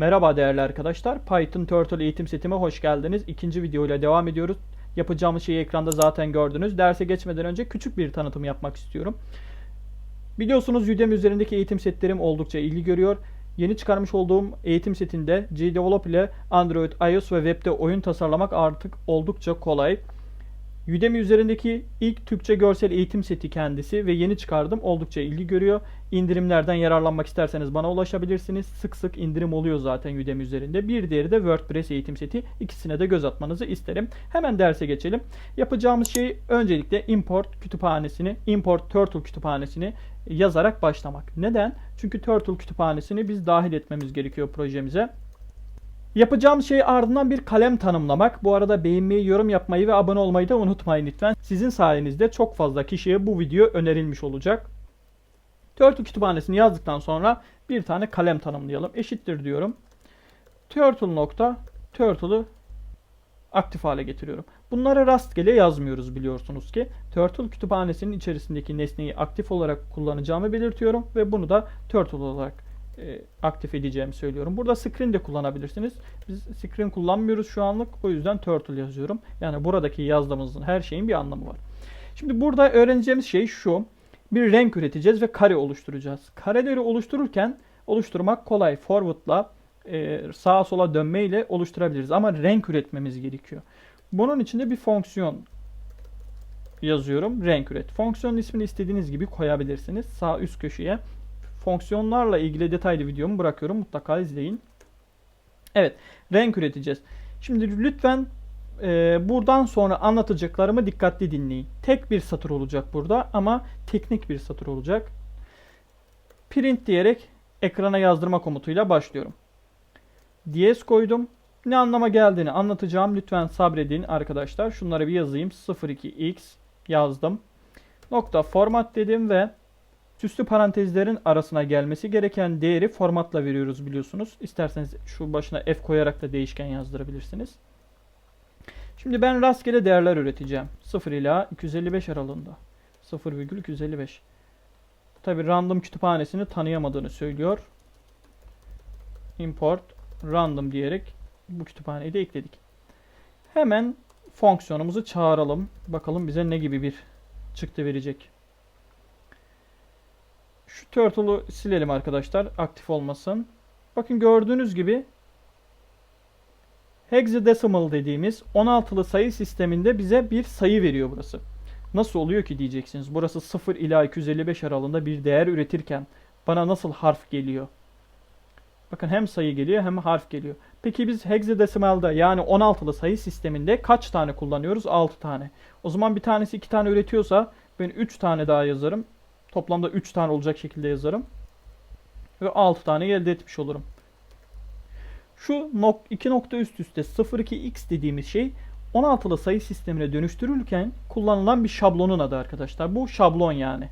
Merhaba değerli arkadaşlar. Python Turtle eğitim setime hoş geldiniz. İkinci videoyla devam ediyoruz. Yapacağımız şeyi ekranda zaten gördünüz. Derse geçmeden önce küçük bir tanıtım yapmak istiyorum. Biliyorsunuz Udemy üzerindeki eğitim setlerim oldukça ilgi görüyor. Yeni çıkarmış olduğum eğitim setinde GDevelop ile Android, iOS ve webde oyun tasarlamak artık oldukça kolay. Udemy üzerindeki ilk Türkçe görsel eğitim seti kendisi ve yeni çıkardım. Oldukça ilgi görüyor. İndirimlerden yararlanmak isterseniz bana ulaşabilirsiniz. Sık sık indirim oluyor zaten Udemy üzerinde. Bir diğeri de WordPress eğitim seti. İkisine de göz atmanızı isterim. Hemen derse geçelim. Yapacağımız şey öncelikle import kütüphanesini, import turtle kütüphanesini yazarak başlamak. Neden? Çünkü turtle kütüphanesini biz dahil etmemiz gerekiyor projemize. Yapacağım şey ardından bir kalem tanımlamak. Bu arada beğenmeyi, yorum yapmayı ve abone olmayı da unutmayın lütfen. Sizin sayenizde çok fazla kişiye bu video önerilmiş olacak. Turtle kütüphanesini yazdıktan sonra bir tane kalem tanımlayalım. Eşittir diyorum. Turtle nokta Turtle'ı aktif hale getiriyorum. Bunları rastgele yazmıyoruz biliyorsunuz ki. Turtle kütüphanesinin içerisindeki nesneyi aktif olarak kullanacağımı belirtiyorum ve bunu da Turtle olarak e, aktif edeceğimi söylüyorum. Burada screen de kullanabilirsiniz. Biz screen kullanmıyoruz şu anlık. O yüzden turtle yazıyorum. Yani buradaki yazdığımızın her şeyin bir anlamı var. Şimdi burada öğreneceğimiz şey şu. Bir renk üreteceğiz ve kare oluşturacağız. Kareleri oluştururken oluşturmak kolay. Forward'la e, sağa sola dönme ile oluşturabiliriz. Ama renk üretmemiz gerekiyor. Bunun için de bir fonksiyon yazıyorum. Renk üret. Fonksiyonun ismini istediğiniz gibi koyabilirsiniz. Sağ üst köşeye fonksiyonlarla ilgili detaylı videomu bırakıyorum. Mutlaka izleyin. Evet, renk üreteceğiz. Şimdi lütfen e, buradan sonra anlatacaklarımı dikkatli dinleyin. Tek bir satır olacak burada ama teknik bir satır olacak. Print diyerek ekrana yazdırma komutuyla başlıyorum. Diyez koydum. Ne anlama geldiğini anlatacağım. Lütfen sabredin arkadaşlar. Şunları bir yazayım. 02x yazdım. Nokta format dedim ve Süslü parantezlerin arasına gelmesi gereken değeri formatla veriyoruz biliyorsunuz. İsterseniz şu başına f koyarak da değişken yazdırabilirsiniz. Şimdi ben rastgele değerler üreteceğim. 0 ila 255 aralığında. 0,255. Tabi random kütüphanesini tanıyamadığını söylüyor. Import random diyerek bu kütüphaneyi de ekledik. Hemen fonksiyonumuzu çağıralım. Bakalım bize ne gibi bir çıktı verecek. Şu turtle'u silelim arkadaşlar. Aktif olmasın. Bakın gördüğünüz gibi hexadecimal dediğimiz 16'lı sayı sisteminde bize bir sayı veriyor burası. Nasıl oluyor ki diyeceksiniz. Burası 0 ila 255 aralığında bir değer üretirken bana nasıl harf geliyor? Bakın hem sayı geliyor hem harf geliyor. Peki biz hexadecimal'da yani 16'lı sayı sisteminde kaç tane kullanıyoruz? 6 tane. O zaman bir tanesi 2 tane üretiyorsa ben 3 tane daha yazarım. Toplamda 3 tane olacak şekilde yazarım. Ve 6 tane elde etmiş olurum. Şu nok iki nokta üst üste 02x dediğimiz şey 16'lı sayı sistemine dönüştürülürken kullanılan bir şablonun adı arkadaşlar. Bu şablon yani.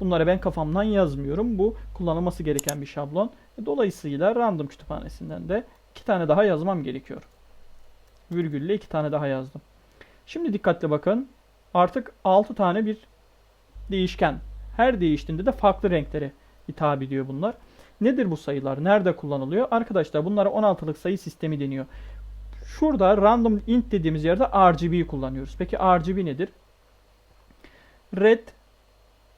Bunları ben kafamdan yazmıyorum. Bu kullanılması gereken bir şablon. Dolayısıyla random kütüphanesinden de iki tane daha yazmam gerekiyor. Virgülle iki tane daha yazdım. Şimdi dikkatli bakın. Artık 6 tane bir değişken her değiştiğinde de farklı renklere hitap ediyor bunlar. Nedir bu sayılar? Nerede kullanılıyor? Arkadaşlar bunlara 16'lık sayı sistemi deniyor. Şurada random int dediğimiz yerde RGB kullanıyoruz. Peki RGB nedir? Red,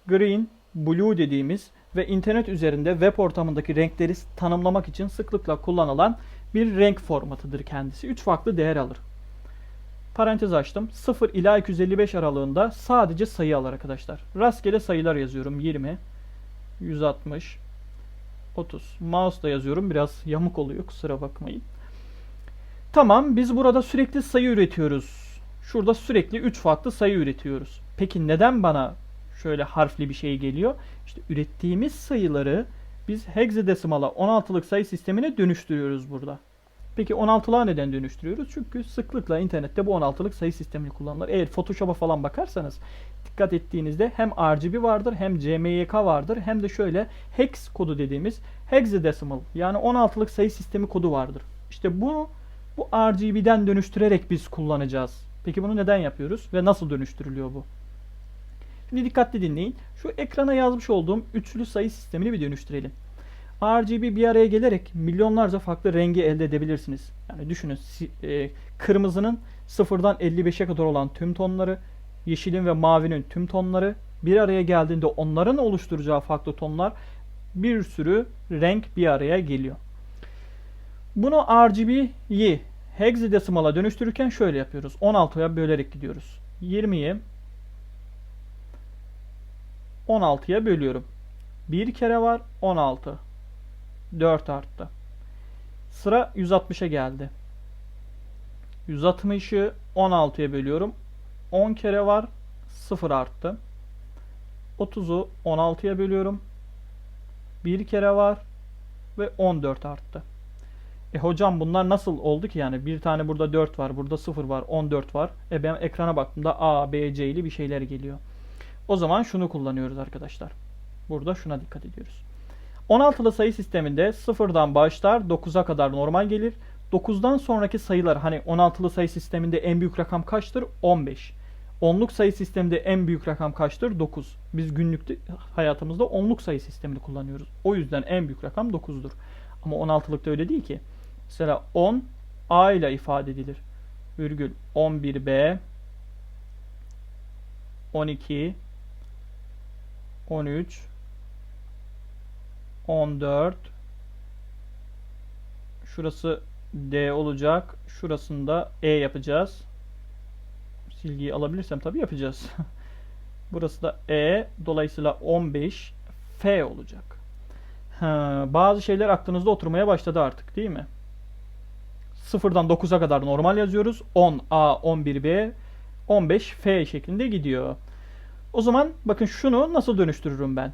green, blue dediğimiz ve internet üzerinde web ortamındaki renkleri tanımlamak için sıklıkla kullanılan bir renk formatıdır kendisi. 3 farklı değer alır. Parantez açtım. 0 ila 255 aralığında sadece sayı alır arkadaşlar. Rastgele sayılar yazıyorum. 20, 160, 30. Mouse'da yazıyorum. Biraz yamuk oluyor. Kusura bakmayın. Tamam. Biz burada sürekli sayı üretiyoruz. Şurada sürekli 3 farklı sayı üretiyoruz. Peki neden bana şöyle harfli bir şey geliyor? İşte ürettiğimiz sayıları biz hexadesimala 16'lık sayı sistemine dönüştürüyoruz burada. Peki 16'lığa neden dönüştürüyoruz? Çünkü sıklıkla internette bu 16'lık sayı sistemini kullanılır. Eğer Photoshop'a falan bakarsanız dikkat ettiğinizde hem RGB vardır hem CMYK vardır hem de şöyle hex kodu dediğimiz hexadecimal yani 16'lık sayı sistemi kodu vardır. İşte bunu bu RGB'den dönüştürerek biz kullanacağız. Peki bunu neden yapıyoruz ve nasıl dönüştürülüyor bu? Şimdi dikkatli dinleyin. Şu ekrana yazmış olduğum üçlü sayı sistemini bir dönüştürelim. RGB bir araya gelerek milyonlarca farklı rengi elde edebilirsiniz. Yani düşünün e, kırmızının sıfırdan 55'e kadar olan tüm tonları, yeşilin ve mavinin tüm tonları bir araya geldiğinde onların oluşturacağı farklı tonlar bir sürü renk bir araya geliyor. Bunu RGB'yi hexadesimala dönüştürürken şöyle yapıyoruz. 16'ya bölerek gidiyoruz. 20'yi 16'ya bölüyorum. Bir kere var 16. 4 arttı. Sıra 160'a geldi. 160'ı 16'ya bölüyorum. 10 kere var 0 arttı. 30'u 16'ya bölüyorum. Bir kere var ve 14 arttı. E hocam bunlar nasıl oldu ki yani? Bir tane burada 4 var, burada 0 var, 14 var. E ben ekrana baktığımda A, B, C'li bir şeyler geliyor. O zaman şunu kullanıyoruz arkadaşlar. Burada şuna dikkat ediyoruz. 16'lı sayı sisteminde 0'dan başlar 9'a kadar normal gelir. 9'dan sonraki sayılar hani 16'lı sayı sisteminde en büyük rakam kaçtır? 15. Onluk sayı sisteminde en büyük rakam kaçtır? 9. Biz günlük hayatımızda onluk sayı sistemini kullanıyoruz. O yüzden en büyük rakam 9'dur. Ama 16'lıkta öyle değil ki. Mesela 10 A ile ifade edilir. Virgül 11B 12 13 14 Şurası D olacak. Şurasında E yapacağız. Silgiyi alabilirsem tabii yapacağız. Burası da E. Dolayısıyla 15 F olacak. Ha, bazı şeyler aklınızda oturmaya başladı artık değil mi? 0'dan 9'a kadar normal yazıyoruz. 10 A, 11 B, 15 F şeklinde gidiyor. O zaman bakın şunu nasıl dönüştürürüm ben?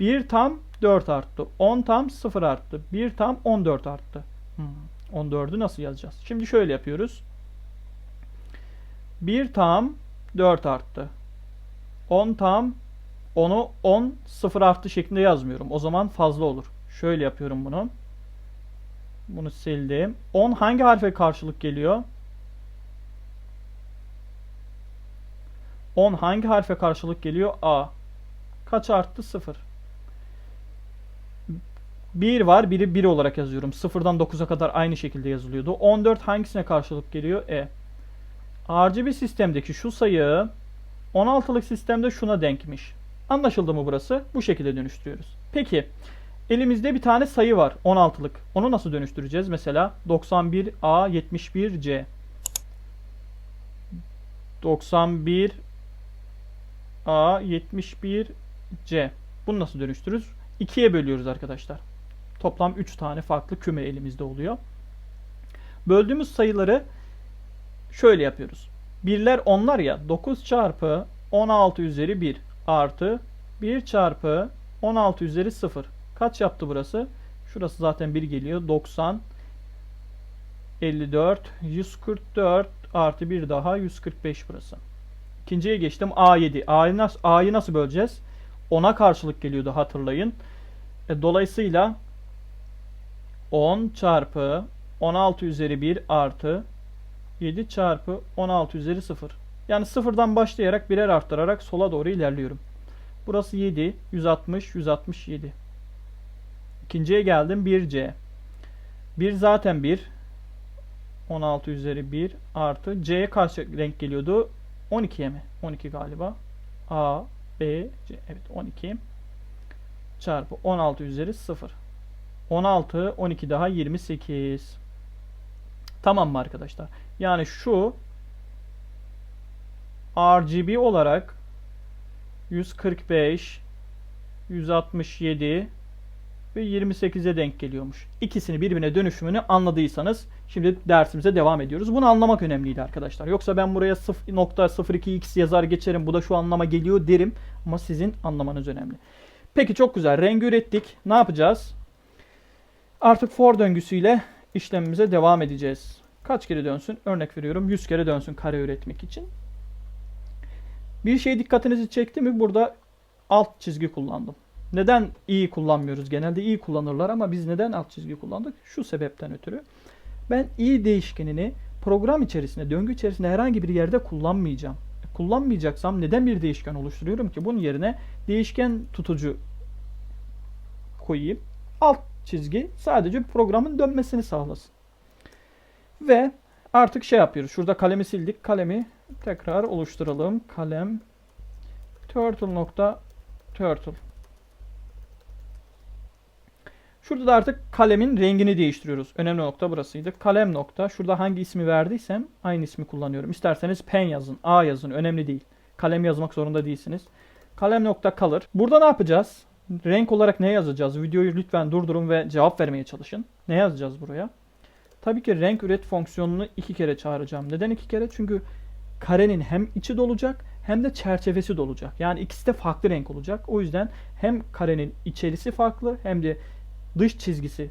1 tam 4 arttı. 10 tam 0 arttı. 1 tam 14 arttı. Hmm. 14'ü nasıl yazacağız? Şimdi şöyle yapıyoruz. 1 tam 4 arttı. 10 tam onu 10 0 arttı şeklinde yazmıyorum. O zaman fazla olur. Şöyle yapıyorum bunu. Bunu sildim. 10 hangi harfe karşılık geliyor? 10 hangi harfe karşılık geliyor? A. Kaç arttı? 0. 1 var. 1'i 1 olarak yazıyorum. 0'dan 9'a kadar aynı şekilde yazılıyordu. 14 hangisine karşılık geliyor? E. RGB sistemdeki şu sayı 16'lık sistemde şuna denkmiş. Anlaşıldı mı burası? Bu şekilde dönüştürüyoruz. Peki elimizde bir tane sayı var 16'lık. Onu nasıl dönüştüreceğiz? Mesela 91A 71C 91 A 71 C. Bunu nasıl dönüştürürüz? 2'ye bölüyoruz arkadaşlar. Toplam 3 tane farklı küme elimizde oluyor. Böldüğümüz sayıları şöyle yapıyoruz. Birler onlar ya 9 çarpı 16 üzeri 1 artı 1 çarpı 16 üzeri 0. Kaç yaptı burası? Şurası zaten 1 geliyor. 90 54 144 artı 1 daha 145 burası. İkinciye geçtim. A7. A'yı nasıl, A'yı nasıl böleceğiz? 10'a karşılık geliyordu hatırlayın. E, dolayısıyla 10 çarpı 16 üzeri 1 artı 7 çarpı 16 üzeri 0. Yani sıfırdan başlayarak birer arttırarak sola doğru ilerliyorum. Burası 7, 160, 167. İkinciye geldim 1C. 1 zaten 1. 16 üzeri 1 artı C'ye kaç renk geliyordu? 12'ye mi? 12 galiba. A, B, C. Evet 12 çarpı 16 üzeri 0. 16, 12 daha 28. Tamam mı arkadaşlar? Yani şu RGB olarak 145, 167 ve 28'e denk geliyormuş. İkisini birbirine dönüşümünü anladıysanız şimdi dersimize devam ediyoruz. Bunu anlamak önemliydi arkadaşlar. Yoksa ben buraya 0.02x yazar geçerim bu da şu anlama geliyor derim ama sizin anlamanız önemli. Peki çok güzel. Rengi ürettik. Ne yapacağız? Artık for döngüsüyle işlemimize devam edeceğiz. Kaç kere dönsün? Örnek veriyorum 100 kere dönsün kare üretmek için. Bir şey dikkatinizi çekti mi? Burada alt çizgi kullandım. Neden iyi kullanmıyoruz? Genelde iyi kullanırlar ama biz neden alt çizgi kullandık? Şu sebepten ötürü. Ben i değişkenini program içerisinde, döngü içerisinde herhangi bir yerde kullanmayacağım. Kullanmayacaksam neden bir değişken oluşturuyorum ki? Bunun yerine değişken tutucu koyayım. alt çizgi sadece programın dönmesini sağlasın. Ve artık şey yapıyoruz. Şurada kalemi sildik. Kalemi tekrar oluşturalım. Kalem turtle nokta turtle. Şurada da artık kalemin rengini değiştiriyoruz. Önemli nokta burasıydı. Kalem nokta. Şurada hangi ismi verdiysem aynı ismi kullanıyorum. İsterseniz pen yazın, A yazın. Önemli değil. Kalem yazmak zorunda değilsiniz. Kalem nokta color. Burada ne yapacağız? Renk olarak ne yazacağız? Videoyu lütfen durdurun ve cevap vermeye çalışın. Ne yazacağız buraya? Tabii ki renk üret fonksiyonunu iki kere çağıracağım. Neden iki kere? Çünkü karenin hem içi dolacak hem de çerçevesi dolacak. Yani ikisi de farklı renk olacak. O yüzden hem karenin içerisi farklı hem de dış çizgisi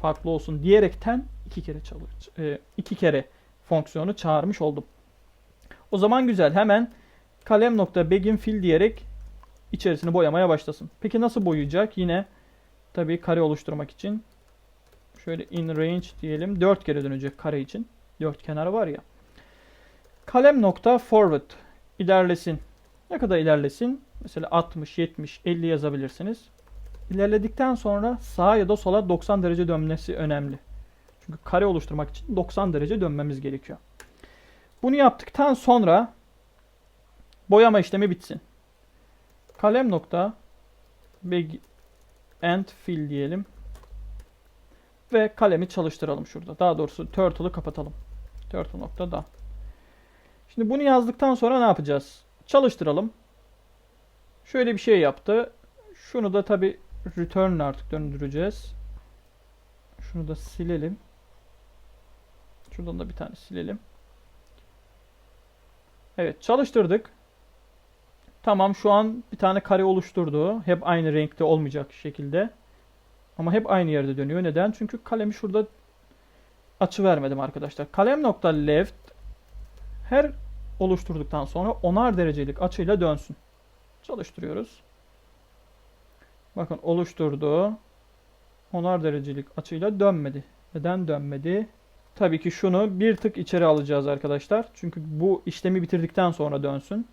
farklı olsun diyerekten iki kere çalış, e, iki kere fonksiyonu çağırmış oldum. O zaman güzel. Hemen kalem nokta begin fill diyerek içerisini boyamaya başlasın. Peki nasıl boyayacak? Yine tabii kare oluşturmak için şöyle in range diyelim. 4 kere dönecek kare için. 4 kenarı var ya. Kalem nokta forward ilerlesin. Ne kadar ilerlesin? Mesela 60, 70, 50 yazabilirsiniz. İlerledikten sonra sağa ya da sola 90 derece dönmesi önemli. Çünkü kare oluşturmak için 90 derece dönmemiz gerekiyor. Bunu yaptıktan sonra boyama işlemi bitsin. Kalem nokta big end fill diyelim. Ve kalemi çalıştıralım şurada. Daha doğrusu turtle'ı kapatalım. Turtle nokta da. Şimdi bunu yazdıktan sonra ne yapacağız? Çalıştıralım. Şöyle bir şey yaptı. Şunu da tabi return artık döndüreceğiz. Şunu da silelim. Şuradan da bir tane silelim. Evet çalıştırdık. Tamam şu an bir tane kare oluşturdu. Hep aynı renkte olmayacak şekilde. Ama hep aynı yerde dönüyor. Neden? Çünkü kalemi şurada açı vermedim arkadaşlar. Kalem nokta left her oluşturduktan sonra onar derecelik açıyla dönsün. Çalıştırıyoruz. Bakın oluşturdu. Onar derecelik açıyla dönmedi. Neden dönmedi? Tabii ki şunu bir tık içeri alacağız arkadaşlar. Çünkü bu işlemi bitirdikten sonra dönsün.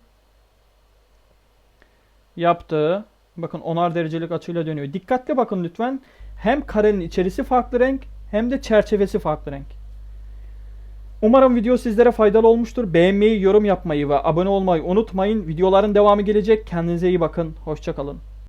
Yaptı. Bakın onar derecelik açıyla dönüyor. Dikkatli bakın lütfen. Hem karenin içerisi farklı renk hem de çerçevesi farklı renk. Umarım video sizlere faydalı olmuştur. Beğenmeyi, yorum yapmayı ve abone olmayı unutmayın. Videoların devamı gelecek. Kendinize iyi bakın. Hoşçakalın.